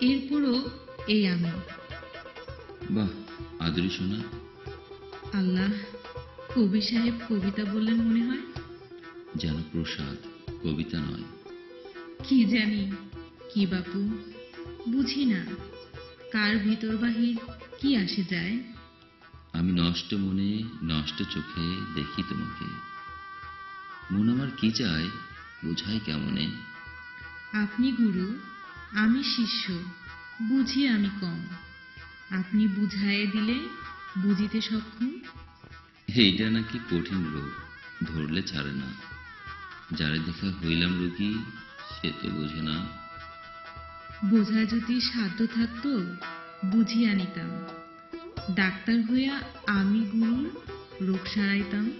এরপরও এই আমি বাহ আদরি শোনা আল্লাহ কবি সাহেব কবিতা বললেন মনে হয়? যেন প্রসাদ কবিতা নয়। কি জানি কি বাপু বুঝি না। কার ভিতর বাহির কি আসে যায়? আমি নষ্ট মনে নষ্ট চোখে দেখি তোমাকে। মন আমার কি চায় বোঝাই কেমনে? আপনি গুরু আমি শিষ্য বুঝি আমি কম। আপনি বুঝায়ে দিলে বুঝিতে সক্ষম? এইটা নাকি কঠিন রোগ ধরলে ছাড়ে না। যারে দেখা হইলাম রোগী সে তো বোঝে না। বোঝা যদি সাধ্য থাকতো বুঝিয়া নিতাম ডাক্তার হইয়া আমি গুরুর রোগ সারাইতাম।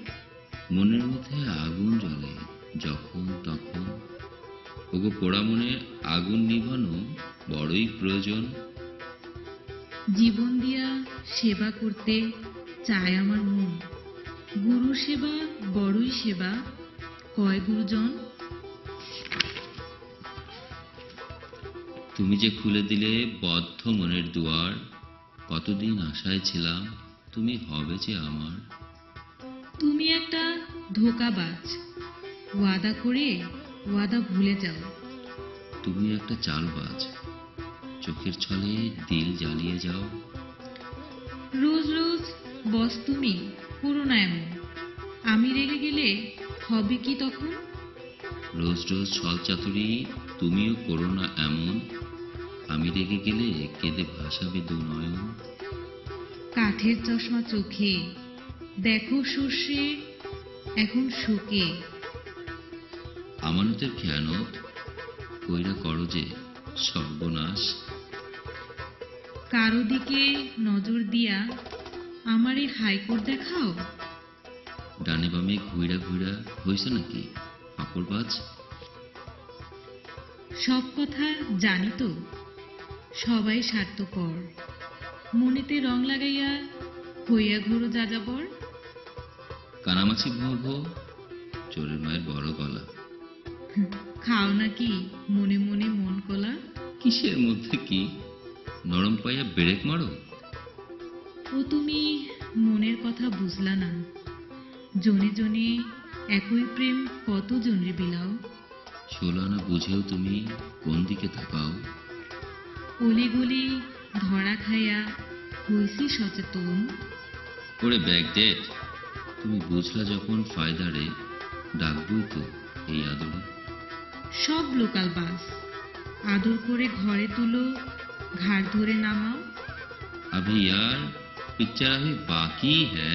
মনের মধ্যে আগুন জ্বলে যখন তখন ওগো পোড়া মনে আগুন নিভানো বড়ই প্রয়োজন। জীবন দিয়া সেবা করতে চায় আমার মন। গুরু সেবা বড়ই সেবা কয় গুরুজন? তুমি যে খুলে দিলে বদ্ধ মনের দুয়ার কতদিন আশায় ছিলাম তুমি হবে যে আমার। তুমি একটা ধোকাবাজ ওয়াদা করে ওয়াদা ভুলে যাও। তুমি একটা চালবাজ। চোখের ছলে দিল জ্বালিয়ে যাও। রোজ রোজ বস তুমি করো না এমন। আমি রেগে গেলে হবে কি তখন? রোজ রোজ ছল চাতুরি তুমিও করো না এমন। আমি রেগে গেলে কেঁদে ভাসাবে দু নয়ন। কাঠের চশমা চোখে দেখো সর্ষে এখন শোকে। আমানতের খেয়ানত কইরা করো যে সর্বনাশ। কারও দিকে নজর দিয়া আমারে হাইকোর্ট দেখাও। ডানে বামে ঘুইরা ঘুইরা হয়েছে নাকি পাপড়বাজ সব কথা জানি তো সবাই স্বার্থপর। মনেতে রং লাগাইয়া হইয়া ঘোরো যাযাবর। কানামাছি ভো ভো চোরের মায়ের বড় গলা। খাও নাকি? মনে মনে মন কলা। কিসের মধ্যে কি? নরম পাইয়া ব্রেক মারো? ও তুমি মনের কথা বুঝলা না। জনে জনে একই প্রেম কত জনরে বিলাও? ষোলো আনা বুঝেও তুমি কোন দিকে তাকাও? অলিগলি ধরা খাইয়া হইছি সচেতন। করে ব্যাগ ডেট তুমি বুঝলা যখন ফায়দারে ডাকবই তো এই আদরে। সব লোকাল বাস আদর করে ঘরে তুলো ঘাড় ধরে নামাও अभी यार पिक्चर अभी बाकी है